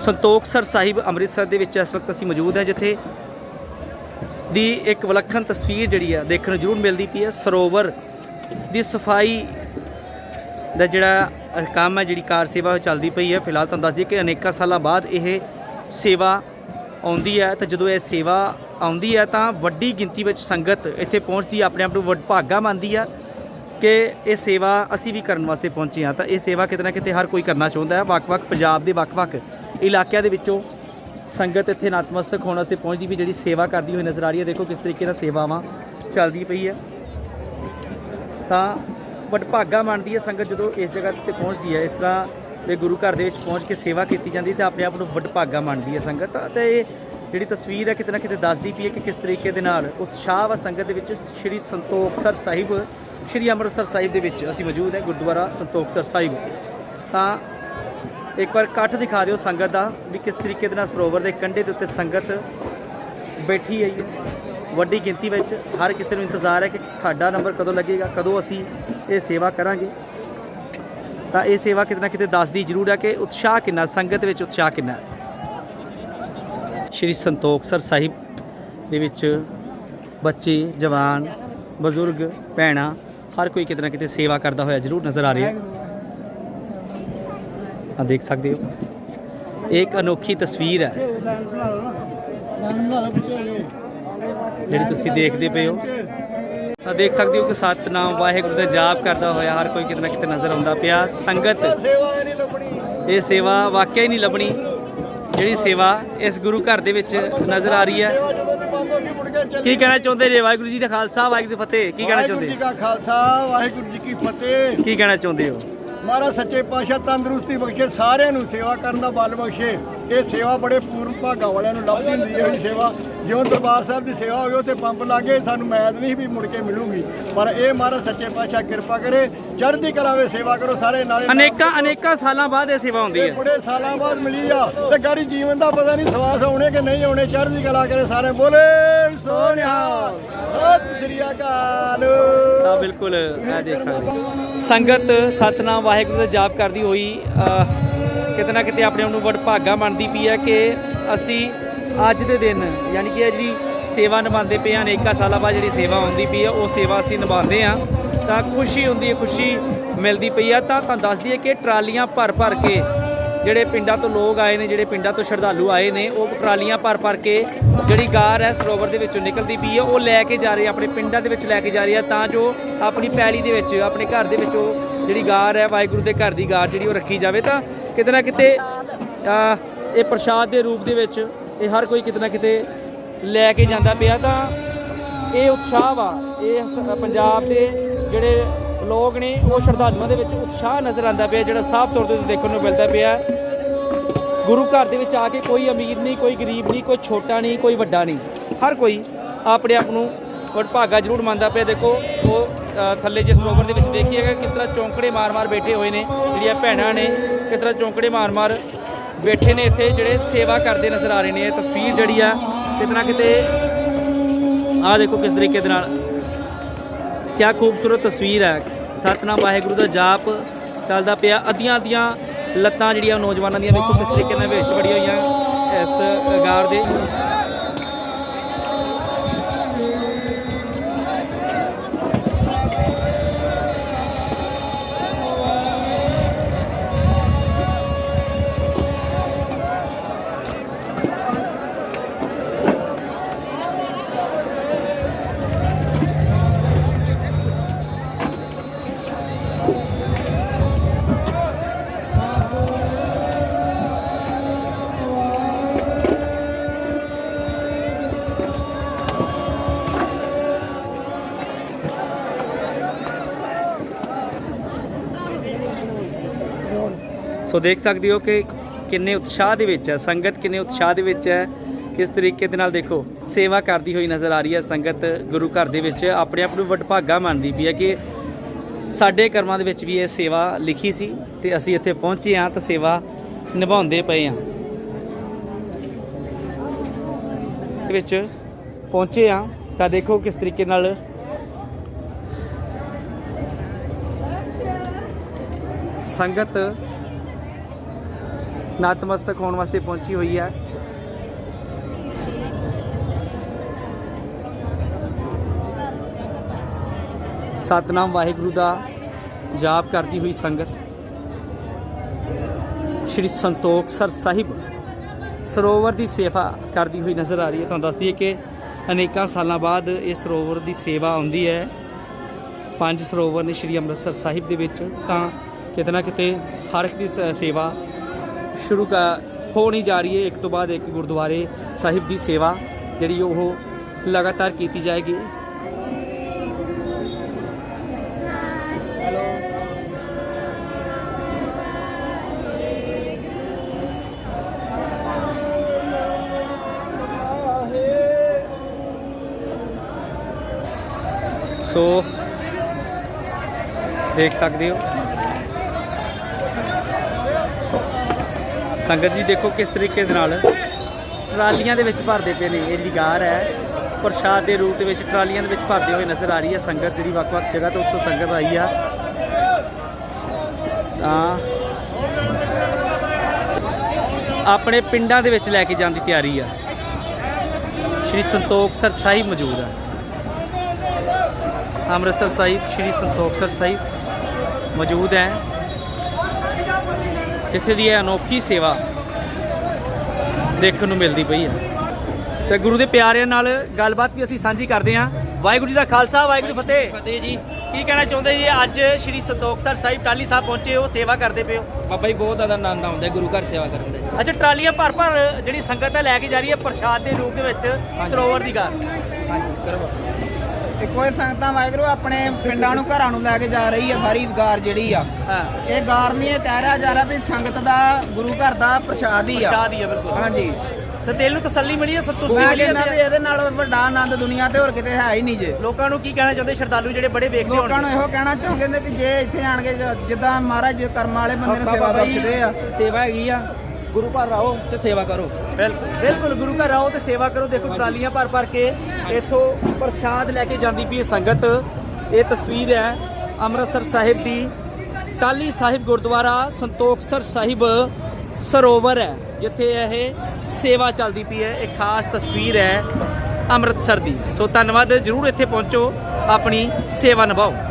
ਸੰਤੋਖਸਰ ਸਾਹਿਬ ਅੰਮ੍ਰਿਤਸਰ ਦੇ ਵਿੱਚ ਇਸ ਵਕਤ ਅਸੀਂ ਮੌਜੂਦ ਹਾਂ ਜਿੱਥੇ ਦੀ ਇੱਕ ਵਿਲੱਖਣ ਤਸਵੀਰ ਜਿਹੜੀ ਆ ਦੇਖਣ ਨੂੰ ਜ਼ਰੂਰ ਮਿਲਦੀ ਪਈ ਹੈ ਸਰੋਵਰ ਦੀ ਸਫ਼ਾਈ ਦਾ ਜਿਹੜਾ ਕੰਮ ਹੈ ਜਿਹੜੀ ਕਾਰ ਸੇਵਾ ਉਹ ਚੱਲਦੀ ਪਈ ਹੈ ਫਿਲਹਾਲ ਤੁਹਾਨੂੰ ਦੱਸ ਦਈਏ ਕਿ ਅਨੇਕਾਂ ਸਾਲਾਂ ਬਾਅਦ ਇਹ ਸੇਵਾ ਆਉਂਦੀ ਹੈ ਤਾਂ ਜਦੋਂ ਇਹ ਸੇਵਾ ਆਉਂਦੀ ਹੈ ਤਾਂ ਵੱਡੀ ਗਿਣਤੀ ਵਿੱਚ ਸੰਗਤ ਇੱਥੇ ਪਹੁੰਚਦੀ ਹੈ, ਆਪਣੇ ਆਪ ਨੂੰ ਵਡਭਾਗਾ ਮੰਨਦੀ ਆ। ਕਿ ਇਹ ਸੇਵਾ ਅਸੀਂ ਵੀ ਕਰਨ ਵਾਸਤੇ ਪਹੁੰਚੇ ਹਾਂ ਤਾਂ ਇਹ ਸੇਵਾ ਕਿਤੇ ਨਾ ਕਿਤੇ ਹਰ ਕੋਈ ਕਰਨਾ ਚਾਹੁੰਦਾ ਹੈ। ਵੱਖ-ਵੱਖ ਪੰਜਾਬ ਦੇ ਵੱਖ-ਵੱਖ ਇਲਾਕਿਆਂ ਦੇ ਵਿੱਚੋਂ ਸੰਗਤ ਇੱਥੇ ਨਤਮਸਤਕ ਹੋਣ ਵਾਸਤੇ ਪਹੁੰਚਦੀ ਵੀ ਜਿਹੜੀ ਸੇਵਾ ਕਰਦੀ ਹੋਈ ਨਜ਼ਰ ਆ ਰਹੀ ਹੈ। ਦੇਖੋ ਕਿਸ ਤਰੀਕੇ ਨਾਲ ਸੇਵਾਵਾਂ ਚੱਲਦੀ ਪਈ ਹੈ। ਤਾਂ ਵਡਭਾਗਾ ਮੰਨਦੀ ਹੈ ਸੰਗਤ ਜਦੋਂ ਇਸ ਜਗ੍ਹਾ ਤੇ ਪਹੁੰਚਦੀ ਹੈ, ਇਸ ਤਰ੍ਹਾਂ ਦੇ ਗੁਰੂ ਘਰ ਦੇ ਵਿੱਚ ਪਹੁੰਚ ਕੇ ਸੇਵਾ ਕੀਤੀ ਜਾਂਦੀ ਤਾਂ ਆਪਣੇ ਆਪ ਨੂੰ ਵਡਭਾਗਾ ਮੰਨਦੀ ਹੈ ਸੰਗਤ। ਤੇ ਇਹ ਜਿਹੜੀ ਤਸਵੀਰ ਹੈ ਕਿਤੇ ਨਾ ਕਿਤੇ ਦੱਸਦੀ ਪਈ ਹੈ ਕਿ ਕਿਸ ਤਰੀਕੇ ਦੇ ਨਾਲ ਉਤਸ਼ਾਹ ਵਾ ਸੰਗਤ ਦੇ ਵਿੱਚ, ਸ਼੍ਰੀ ਸੰਤੋਖਸਰ ਸਾਹਿਬ ਸ਼੍ਰੀ ਅੰਮ੍ਰਿਤਸਰ ਸਾਹਿਬ ਦੇ ਵਿੱਚ ਅਸੀਂ ਮੌਜੂਦ ਹੈ, ਗੁਰਦੁਆਰਾ ਸੰਤੋਖਸਰ ਸਾਹਿਬ। ਤਾਂ ਇੱਕ ਵਾਰ ਇਕੱਠ ਦਿਖਾ ਦਿਓ ਸੰਗਤ ਦਾ ਵੀ ਕਿਸ ਤਰੀਕੇ ਦੇ ਨਾਲ ਸਰੋਵਰ ਦੇ ਕੰਢੇ ਦੇ ਉੱਤੇ ਸੰਗਤ ਬੈਠੀ ਹੈ। ਵੱਡੀ ਗਿਣਤੀ ਵਿੱਚ ਹਰ ਕਿਸੇ ਨੂੰ ਇੰਤਜ਼ਾਰ ਹੈ ਕਿ ਸਾਡਾ ਨੰਬਰ ਕਦੋਂ ਲੱਗੇਗਾ, ਕਦੋਂ ਅਸੀਂ ਇਹ ਸੇਵਾ ਕਰਾਂਗੇ। ਤਾਂ ਇਹ ਸੇਵਾ ਕਿਤੇ ਨਾ ਕਿਤੇ ਦੱਸਦੀ ਜ਼ਰੂਰ ਹੈ ਕਿ ਉਤਸ਼ਾਹ ਕਿੰਨਾ, ਸੰਗਤ ਵਿੱਚ ਉਤਸ਼ਾਹ ਕਿੰਨਾ ਸ਼੍ਰੀ ਸੰਤੋਖਸਰ ਸਾਹਿਬ ਦੇ ਵਿੱਚ ਬੱਚੇ, ਜਵਾਨ, ਬਜ਼ੁਰਗ, ਭੈਣਾਂ ਹਰ ਕੋਈ ਕਿਤੇ ਨਾ ਕਿਤੇ ਸੇਵਾ ਕਰਦਾ ਹੋਇਆ ਜ਼ਰੂਰ ਨਜ਼ਰ ਆ ਰਿਹਾ। ਆ ਦੇਖ ਸਕਦੇ ਹੋ। ਇਹ ਇੱਕ ਅਨੋਖੀ ਤਸਵੀਰ ਹੈ। ਜਿਹੜੀ ਤੁਸੀਂ ਦੇਖਦੇ ਪਏ ਹੋ। ਤਾਂ ਦੇਖ ਸਕਦੇ ਹੋ ਕਿ ਸਤਨਾਮ ਵਾਹਿਗੁਰੂ ਦਾ ਜਾਪ ਕਰਦਾ ਹੋਇਆ ਹਰ ਕੋਈ ਕਿਤੇ ਨਾ ਕਿਤੇ ਨਜ਼ਰ ਆਉਂਦਾ ਪਿਆ। ਸੰਗਤ, ਇਹ ਸੇਵਾ ਵਾਕਿਆ ਹੀ ਨਹੀਂ ਲੱਭਣੀ। ਜਿਹੜੀ ਸੇਵਾ ਇਸ ਗੁਰੂ ਘਰ ਦੇ ਵਿੱਚ ਨਜ਼ਰ ਆ ਰਹੀ ਹੈ। ਕੀ ਕਹਿਣਾ ਚਾਹੁੰਦੇ ਜੀ ਵਾਹਿਗੁਰੂ ਜੀ ਦਾ ਖਾਲਸਾ ਵਾਹਿਗੁਰੂ ਜੀ ਦੀ ਫਤਿਹ? ਕੀ ਕਹਿਣਾ ਵਾਹਿਗੁਰੂ ਚਾਹੁੰਦੇ? ਜੀ ਕਾ ਖਾਲਸਾ ਵਾਹਿਗੁਰੂ ਜੀ ਕੀ ਫਤਿਹ। ਕੀ ਕਹਿਣਾ ਚਾਹੁੰਦੇ ਹੋ? ਮਹਾਰਾਜ ਸੱਚੇ ਪਾਤਸ਼ਾਹ ਤੰਦਰੁਸਤੀ ਬਖਸ਼ੇ ਸਾਰਿਆਂ ਨੂੰ ਸੇਵਾ ਕਰਨ ਦਾ ਬਲ ਬਖਸ਼ੇ। ਇਹ ਸੇਵਾ ਬੜੇ ਪੂਰਨ ਭਾਗਾਂ ਵਾਲਿਆਂ ਨੂੰ ਲੱਭਦੀ ਹੁੰਦੀ ਹੈ ਇਹ ਸੇਵਾ ਜਿਉਂ ਦਰਬਾਰ ਸਾਹਿਬ ਦੀ ਸੇਵਾ ਹੋਵੇ ਉੱਥੇ ਪੰਪ ਲਾਗੇ ਸਾਨੂੰ ਮੈਦ ਨਹੀਂ ਵੀ ਮੁੜ ਕੇ ਮਿਲੂਗੀ। ਪਰ ਇਹ ਮਹਾਰਾਜ ਸੱਚੇ ਪਾਤਸ਼ਾਹ ਕਿਰਪਾ ਕਰੇ ਚੜ੍ਹਦੀ ਕਲਾ ਵੇ ਸੇਵਾ ਕਰੋ ਸਾਰੇ ਨਾਲੇ ਅਨੇਕਾਂ ਅਨੇਕਾਂ ਸਾਲਾਂ ਬਾਅਦ ਇਹ ਸੇਵਾ ਹੁੰਦੀ ਹੈ। ਬੜੇ ਸਾਲਾਂ ਬਾਅਦ ਮਿਲੀ ਆ ਤੇ ਗਾੜੀ ਜੀਵਨ ਦਾ ਪਤਾ ਨਹੀਂ ਸਵਾਸ ਆਉਣੇ ਕਿ ਨਹੀਂ ਆਉਣੇ ਚੜ੍ਹਦੀ ਕਲਾ ਕਰੇ ਸਾਰੇ ਬੋਲੇ ਸੋਨਿਹਾਲ ਸਤਿ ਸ੍ਰੀ ਅਕਾਲ। ਤਾਂ ਬਿਲਕੁਲ ਇਹ ਦੇਖ ਸਕਦੇ। ਸੰਗਤ ਸਤਨਾਮ ਵਾਹਿਗੁਰੂ ਦਾ ਜਾਪ ਕਰਦੀ ਹੋਈ ਕਿਤੇ ਨਾ ਕਿਤੇ ਆਪਣੇ ਆਪ ਨੂੰ ਵਡਭਾਗਾ ਮੰਨਦੀ ਪਈ ਹੈ ਕਿ ਅਸੀਂ ਅੱਜ ਦੇ ਦਿਨ, ਯਾਨੀ ਕਿ ਇਹ ਜਿਹੜੀ ਸੇਵਾ ਨਿਭਾਉਂਦੇ ਪਏ ਹਾਂ ਅਨੇਕਾਂ ਸਾਲਾਂ ਬਾਅਦ ਜਿਹੜੀ ਸੇਵਾ ਹੁੰਦੀ ਪਈ ਆ ਉਹ ਸੇਵਾ ਅਸੀਂ ਨਿਭਾਉਂਦੇ ਹਾਂ। ਤਾਂ ਖੁਸ਼ੀ ਹੁੰਦੀ ਹੈ, ਖੁਸ਼ੀ ਮਿਲਦੀ ਪਈ ਆ ਤਾਂ ਤੁਹਾਨੂੰ ਦੱਸ ਦਈਏ ਕਿ ਟਰਾਲੀਆਂ ਭਰ ਭਰ ਕੇ ਜਿਹੜੇ ਪਿੰਡਾਂ ਤੋਂ ਲੋਕ ਆਏ ਨੇ, ਜਿਹੜੇ ਪਿੰਡਾਂ ਤੋਂ ਸ਼ਰਧਾਲੂ ਆਏ ਨੇ, ਉਹ ਟਰਾਲੀਆਂ ਭਰ ਭਰ ਕੇ ਜਿਹੜੀ ਗਾਰ ਹੈ, ਸਰੋਵਰ ਦੇ ਵਿੱਚੋਂ ਨਿਕਲਦੀ ਪਈ ਹੈ। ਉਹ ਲੈ ਕੇ ਜਾ ਰਹੇ, ਆਪਣੇ ਪਿੰਡਾਂ ਦੇ ਵਿੱਚ ਲੈ ਕੇ ਜਾ ਰਹੇ ਆ, ਤਾਂ ਜੋ ਆਪਣੀ ਪੈਲੀ ਦੇ ਵਿੱਚ, ਆਪਣੇ ਘਰ ਦੇ ਵਿੱਚ ਉਹ ਜਿਹੜੀ ਗਾਰ ਹੈ, ਵਾਹਿਗੁਰੂ ਦੇ ਘਰ ਦੀ ਗਾਰ ਜਿਹੜੀ ਉਹ ਰੱਖੀ ਜਾਵੇ। ਤਾਂ ਕਿਤੇ ਨਾ ਕਿਤੇ ਇਹ ਪ੍ਰਸ਼ਾਦ ਦੇ ਰੂਪ ਦੇ ਵਿੱਚ ਇਹ ਹਰ ਕੋਈ ਕਿਤੇ ਨਾ ਕਿਤੇ ਲੈ ਕੇ ਜਾਂਦਾ ਪਿਆ ਤਾਂ ਇਹ ਉਤਸ਼ਾਹ ਵਾ। ਇਹ ਸ- ਪੰਜਾਬ ਦੇ ਜਿਹੜੇ ਲੋਕ ਨੇ ਉਹ ਸ਼ਰਧਾਲੂਆਂ ਦੇ ਵਿੱਚ ਉਤਸ਼ਾਹ ਨਜ਼ਰ ਆਉਂਦਾ ਪਿਆ ਜਿਹੜਾ ਸਾਫ਼ ਤੌਰ ਤੇ ਦੇਖਣ ਨੂੰ ਮਿਲਦਾ ਪਿਆ। ਗੁਰੂ ਘਰ ਦੇ ਵਿੱਚ ਆ ਕੇ ਕੋਈ ਅਮੀਰ ਨਹੀਂ ਕੋਈ ਗਰੀਬ ਨਹੀਂ ਕੋਈ ਛੋਟਾ ਨਹੀਂ ਕੋਈ ਵੱਡਾ ਨਹੀਂ। ਹਰ ਕੋਈ ਆਪਣੇ ਆਪ ਨੂੰ ਵਡਭਾਗਾ ਜ਼ਰੂਰ ਮੰਨਦਾ ਪਿਆ। ਦੇਖੋ ਉਹ ਅ, ਥੱਲੇ ਜਿਸ ਸਰੋਵਰ ਦੇ ਵਿੱਚ ਦੇਖੀਏਗਾ ਕਿਸ ਤਰ੍ਹਾਂ ਚੌਂਕੜੇ ਮਾਰ-ਮਾਰ ਬੈਠੇ ਹੋਏ ਨੇ ਜਿਹੜੀਆਂ ਭੈਣਾਂ ਨੇ ਕਿਸ ਤਰ੍ਹਾਂ ਚੌਂਕੜੇ ਮਾਰ-ਮਾਰ ਬੈਠੇ ਨੇ ਇੱਥੇ, ਜਿਹੜੇ ਸੇਵਾ ਕਰਦੇ ਨਜ਼ਰ ਆ ਰਹੇ ਨੇ। ਇਹ ਤਸਵੀਰ ਜਿਹੜੀ ਆ, ਕਿਤੇ ਨਾ ਕਿਤੇ ਆਹ ਦੇਖੋ ਕਿਸ ਤਰੀਕੇ ਦੇ ਨਾਲ। ਕਿਆ ਖੂਬਸੂਰਤ ਤਸਵੀਰ ਹੈ। ਸਤਨਾਮ ਵਾਹਿਗੁਰੂ ਦਾ ਜਾਪ ਚੱਲਦਾ ਪਿਆ। ਅੱਧੀਆਂ ਅੱਧੀਆਂ ਲੱਤਾਂ ਜਿਹੜੀਆਂ ਨੌਜਵਾਨਾਂ ਦੀਆਂ ਦੇਖੋ ਕਿਸ ਤਰੀਕੇ ਨਾਲ ਵਿੱਚ ਵੜੀਆਂ ਹੋਈਆਂ ਇਸ ਗਾਰ ਦੇ। ਸੋ ਦੇਖ ਸਕਦੇ ਹੋ ਕਿ ਕਿੰਨੇ ਉਤਸ਼ਾਹ ਦੇ ਵਿੱਚ ਹੈ, ਸੰਗਤ ਕਿੰਨੇ ਉਤਸ਼ਾਹ ਦੇ ਵਿੱਚ ਹੈ। ਕਿਸ ਤਰੀਕੇ ਦੇ ਨਾਲ ਦੇਖੋ, ਸੇਵਾ ਕਰਦੀ ਹੋਈ ਨਜ਼ਰ ਆ ਰਹੀ ਹੈ ਸੰਗਤ ਗੁਰੂ ਘਰ ਦੇ ਵਿੱਚ। ਆਪਣੇ ਆਪ ਨੂੰ ਵਡਭਾਗਾ ਮੰਨਦੀ ਪਈ ਹੈ ਕਿ ਸਾਡੇ ਕਰਮਾਂ ਦੇ ਵਿੱਚ ਵੀ ਇਹ ਸੇਵਾ ਲਿਖੀ ਸੀ ਤੇ ਅਸੀਂ ਇੱਥੇ ਪਹੁੰਚੇ ਹਾਂ ਤਾਂ ਸੇਵਾ ਨਿਭਾਉਂਦੇ ਪਏ ਹਾਂ। ਦੇ ਵਿੱਚ ਪਹੁੰਚੇ ਹਾਂ ਤਾਂ ਦੇਖੋ ਕਿਸ ਤਰੀਕੇ ਨਾਲ ਸੰਗਤ ਨਤਮਸਤਕ ਹੋਣ ਵਾਸਤੇ ਪਹੁੰਚੀ ਹੋਈ ਹੈ। ਸਤਨਾਮ ਵਾਹਿਗੁਰੂ ਦਾ ਜਾਪ ਕਰਦੀ ਹੋਈ ਸੰਗਤ, ਸ਼੍ਰੀ ਸੰਤੋਖ ਸਰ ਸਾਹਿਬ ਸਰੋਵਰ ਦੀ ਸੇਵਾ ਕਰਦੀ ਹੋਈ ਨਜ਼ਰ ਆ ਰਹੀ ਹੈ। ਤੁਹਾਨੂੰ ਦੱਸ ਦਈਏ ਕਿ ਅਨੇਕਾਂ ਸਾਲਾਂ ਬਾਅਦ ਇਹ ਸਰੋਵਰ ਦੀ ਸੇਵਾ ਆਉਂਦੀ ਹੈ। ਪੰਜ ਸਰੋਵਰ ਨੇ ਸ਼੍ਰੀ ਅੰਮ੍ਰਿਤਸਰ ਸਾਹਿਬ ਦੇ ਵਿੱਚ, ਤਾਂ ਕਿਤੇ ਨਾ ਕਿਤੇ ਹਰ ਇੱਕ ਦੀ ਸੇਵਾ ਸ਼ੁਰੂ ਕਰ ਹੋਣੀ ਜਾ ਰਹੀ ਹੈ। ਇੱਕ ਤੋਂ ਬਾਅਦ ਇੱਕ ਗੁਰਦੁਆਰੇ ਸਾਹਿਬ ਦੀ ਸੇਵਾ ਜਿਹੜੀ ਉਹ ਲਗਾਤਾਰ ਕੀਤੀ ਜਾਏਗੀ। ਸੋ ਦੇਖ ਸਕਦੇ ਹੋ। ਸੰਗਤ ਜੀ ਦੇਖੋ ਕਿਸ ਤਰੀਕੇ ਦੇ ਨਾਲ ਟਰਾਲੀਆਂ ਦੇ ਵਿੱਚ ਭਰਦੇ ਪਏ ਨੇ। ਇਹ ਲਿਗਾਰ ਹੈ। ਪ੍ਰਸ਼ਾਦ ਦੇ ਰੂਪ ਦੇ ਵਿੱਚ ਟਰਾਲੀਆਂ ਦੇ ਵਿੱਚ ਭਰਦੇ ਹੋਏ ਨਜ਼ਰ ਆ ਰਹੀ ਹੈ ਸੰਗਤ ਜਿਹੜੀ ਵੱਖ-ਵੱਖ ਜਗ੍ਹਾ ਤੋਂ ਉੱਤੋਂ ਸੰਗਤ ਆਈ ਆ। ਤਾਂ ਆਪਣੇ ਪਿੰਡਾਂ ਦੇ ਵਿੱਚ ਲੈ ਕੇ ਜਾਣ ਦੀ ਤਿਆਰੀ ਆ। ਸ਼੍ਰੀ ਸੰਤੋਖਸਰ ਸਾਹਿਬ ਮੌਜੂਦ ਆ। ਅੰਮ੍ਰਿਤਸਰ ਸਾਹਿਬ ਸ਼੍ਰੀ ਸੰਤੋਖਸਰ ਸਾਹਿਬ ਮੌਜੂਦ ਹੈ। ਜਿੱਥੇ ਦੀ ਇਹ ਅਨੋਖੀ ਸੇਵਾ ਦੇਖਣ ਨੂੰ ਮਿਲਦੀ ਪਈ ਹੈ। ਤੇ ਗੁਰੂ ਦੇ ਪਿਆਰਿਆਂ ਨਾਲ ਗੱਲਬਾਤ ਵੀ ਅਸੀਂ ਸਾਂਝੀ ਕਰਦੇ ਹਾਂ। ਵਾਹਿਗੁਰੂ ਜੀ ਦਾ ਖਾਲਸਾ ਵਾਹਿਗੁਰੂ ਫਤਿਹ। ਫਤਿਹ ਜੀ। ਕੀ ਕਹਿਣਾ ਚਾਹੁੰਦੇ ਜੀ? ਅੱਜ ਸ਼੍ਰੀ ਸੰਤੋਖਸਰ ਸਾਹਿਬ ਟਾਲੀ ਸਾਹਿਬ ਪਹੁੰਚੇ ਹੋ ਸੇਵਾ ਕਰਦੇ ਪਏ ਹੋ? ਬਾਬਾ ਜੀ ਬਹੁਤ ਜ਼ਿਆਦਾ ਆਨੰਦ ਆਉਂਦਾ ਗੁਰੂ ਘਰ ਸੇਵਾ ਕਰਨ ਦੇ। ਅੱਛਾ ਟਰਾਲੀਆਂ ਭਰ ਭਰ ਜਿਹੜੀ ਸੰਗਤ ਹੈ ਲੈ ਕੇ ਜਾ ਰਹੀ ਹੈ ਪ੍ਰਸ਼ਾਦ ਦੇ ਰੂਪ ਦੇ ਵਿੱਚ ਸਰੋਵਰ ਦੀ ਗਾਰ ਹਾਂਜੀ ਕਰੋ ਇੱਕੋ ਹੀ ਸੰਗਤਾਂ ਵਾਹਿਗੁਰੂ ਆਪਣੇ ਪਿੰਡਾਂ ਨੂੰ ਘਰਾਂ ਨੂੰ ਲੈ ਕੇ ਜਾ ਰਹੀ ਹੈ ਸਾਰੀ ਗਾਰ ਜਿਹੜੀ ਆ। ਹਾਂ। ਇਹ ਗਾਰ ਨਹੀਂ ਇਹ ਕਹਿ ਰਿਹਾ ਜਾ ਰਿਹਾ ਵੀ ਸੰਗਤ ਦਾ ਗੁਰੂ ਘਰ ਦਾ ਪ੍ਰਸ਼ਾਦ ਹੀ ਆ। ਪ੍ਰਸ਼ਾਦ ਹੀ ਬਿਲਕੁਲ। ਹਾਂਜੀ। ਤੇ ਦਿਲ ਨੂੰ ਤਸੱਲੀ ਮਿਲੀ ਹੈ ਸੰਤੁਸ਼ਟੀ ਮੈਂ ਮਿਲੀ ਕਹਿੰਦਾ ਵੀ ਹੈ ਇਹਦੇ ਨਾਲ ਵੱਡਾ ਆਨੰਦ ਦੁਨੀਆ ਤੇ ਹੋਰ ਕਿਤੇ ਹੈ ਹੀ ਨਹੀਂ ਜੇ। ਲੋਕਾਂ ਨੂੰ ਕੀ ਕਹਿਣਾ ਚਾਹੁੰਦੇ? ਸ਼ਰਧਾਲੂ ਜਿਹੜੇ ਬੜੇ ਵੇਖਦੇ ਲੋਕਾਂ ਹੋਣਗੇ। ਨੂੰ ਇਹੋ ਕਹਿਣਾ ਚਾਹੁੰਦੇ ਨੇ ਕਿ ਜੇ ਇੱਥੇ ਆਣ ਕੇ ਜ- ਜਿੱਦਾਂ ਮਹਾਰਾਜ ਜੀ ਕਰਮ ਵਾਲੇ ਬੰਦੇ ਨੂੰ ਸੇਵਾ ਬਖਸ਼ਦੇ ਆ। ਸੇਵਾ ਹੈਗੀ ਆ। ਗੁਰੂ ਘਰ ਆਓ ਤੇ ਸੇਵਾ ਕਰੋ। ਬਿਲਕੁਲ। ਬਿਲਕੁਲ ਗੁਰੂ ਘਰ ਆਓ ਤੇ ਸੇਵਾ ਕਰੋ। ਦੇਖੋ ਟਰਾਲੀਆਂ ਭਰ ਭਰ ਕੇ ਇੱਥੋਂ ਪ੍ਰਸ਼ਾਦ ਲੈ ਕੇ ਜਾਂਦੀ ਪਈ ਸੰਗਤ। ਇਹ ਤਸਵੀਰ ਹੈ ਅੰਮ੍ਰਿਤਸਰ ਸਾਹਿਬ ਦੀ। ਟਾਲੀ ਸਾਹਿਬ ਗੁਰਦੁਆਰਾ ਸੰਤੋਖਸਰ ਸਾਹਿਬ ਸਰੋਵਰ ਹੈ ਜਿੱਥੇ ਇਹ ਸੇਵਾ ਚੱਲਦੀ ਪਈ ਹੈ। ਇਹ ਖਾਸ ਤਸਵੀਰ ਹੈ ਅੰਮ੍ਰਿਤਸਰ ਦੀ। ਸੋ ਧੰਨਵਾਦ ਜਰੂਰ ਇੱਥੇ ਪਹੁੰਚੋ ਆਪਣੀ ਸੇਵਾ ਨਿਭਾਓ।